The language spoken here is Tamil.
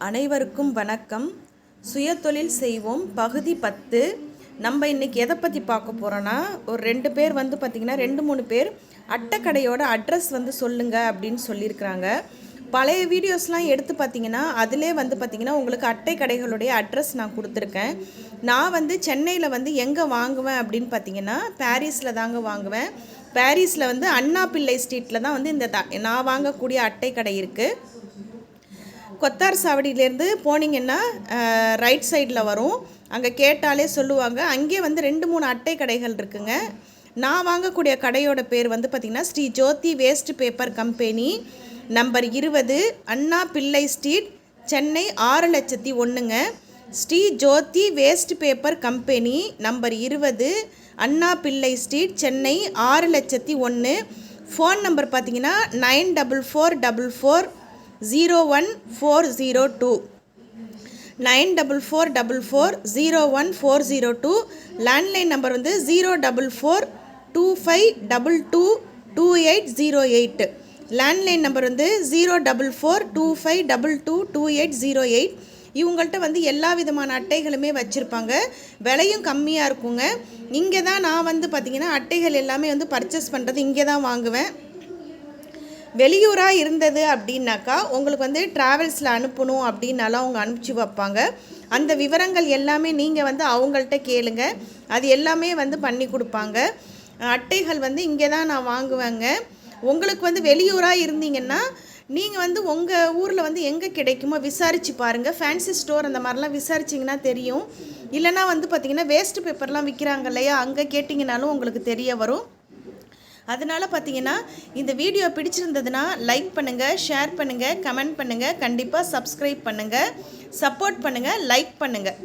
அனைவருக்கும் வணக்கம். சுயதொழில் செய்வோம். பகுதி பத்து. நம்ம இன்னைக்கு எதை பற்றி பார்க்க போகிறோன்னா ஒரு ரெண்டு பேர் வந்து பார்த்திங்கன்னா ரெண்டு மூணு பேர் அட்டைக்கடையோட அட்ரஸ் வந்து சொல்லுங்க அப்படின்னு சொல்லியிருக்கிறாங்க. பழைய வீடியோஸ்லாம் எடுத்து பார்த்தீங்கன்னா அதிலே வந்து பார்த்திங்கன்னா உங்களுக்கு அட்டை கடைகளுடைய அட்ரஸ் நான் கொடுத்துருக்கேன். நான் வந்து சென்னையில் வந்து எங்கே வாங்குவேன் அப்படின்னு பார்த்தீங்கன்னா பாரிஸில் தாங்க வாங்குவேன். பாரிஸில் வந்து அண்ணா பிள்ளை ஸ்ட்ரீட்டில் தான் வந்து இந்த த- நான் வாங்கக்கூடிய அட்டை கடை இருக்குது கொத்தார் சாவடியிலேருந்து போனீங்கன்னா ரைட் சைடில் வரும். அங்கே கேட்டாலே சொல்லுவாங்க அங்கே வந்து ரெண்டு மூணு அட்டை கடைகள் இருக்குங்க. நான் வாங்கக்கூடிய கடையோட பேர் வந்து பார்த்திங்கன்னா Sri Jothi waste paper company. Number இருபது அண்ணா பிள்ளை ஸ்ட்ரீட் சென்னை ஆறு லட்சத்தி ஒன்றுங்க Sri Jothi waste paper company number இருபது அண்ணா பிள்ளை ஸ்ட்ரீட் சென்னை ஆறு லட்சத்தி ஒன்று ஃபோன் நம்பர் பார்த்தீங்கன்னா nine double four double four zero one four zero two nine double four double four zero one four zero two landline number வந்து zero double four two five double two two eight zero eight landline number வந்து zero double four two five double two two eight zero eight இவங்கள்ட்ட வந்து எல்லா விதமான அட்டைகளுமே வச்சுருப்பாங்க. விலையும் கம்மியாக இருக்குங்க. இங்கே தான் நான் வந்து பார்த்திங்கன்னா அட்டைகள் எல்லாமே வந்து பர்ச்சேஸ் பண்ணுறது இங்கே தான் வாங்குவேன். வெளியூராக இருந்தது அப்படின்னாக்கா உங்களுக்கு வந்து ட்ராவல்ஸில் அனுப்பணும் அப்படின்னாலும் அவங்க அனுப்பிச்சி வைப்பாங்க. அந்த விவரங்கள் எல்லாமே நீங்கள் வந்து அவங்கள்ட்ட கேளுங்க. அது எல்லாமே வந்து பண்ணி கொடுப்பாங்க. அட்டைகள் வந்து இங்கே தான் நான் வாங்குவேங்க. உங்களுக்கு வந்து வெளியூராக இருந்தீங்கன்னா நீங்கள் வந்து உங்கள் ஊரில் வந்து எங்கே கிடைக்குமோ விசாரித்து பாருங்கள் ஃபேன்சி ஸ்டோர் அந்த மாதிரிலாம் விசாரிச்சிங்கன்னா தெரியும். இல்லைன்னா வந்து பார்த்திங்கன்னா வேஸ்ட் பேப்பர்லாம் விற்கிறாங்க இல்லையா? அங்கே கேட்டிங்கனாலும் உங்களுக்கு தெரிய வரும். அதனால பார்த்தீங்கன்னா இந்த வீடியோ பிடிச்சிருந்ததுன்னா லைக் பண்ணுங்கள் ஷேர் பண்ணுங்கள் கமெண்ட் பண்ணுங்கள் கண்டிப்பாக சப்ஸ்கிரைப் பண்ணுங்கள் சப்போர்ட் பண்ணுங்கள் லைக் பண்ணுங்கள்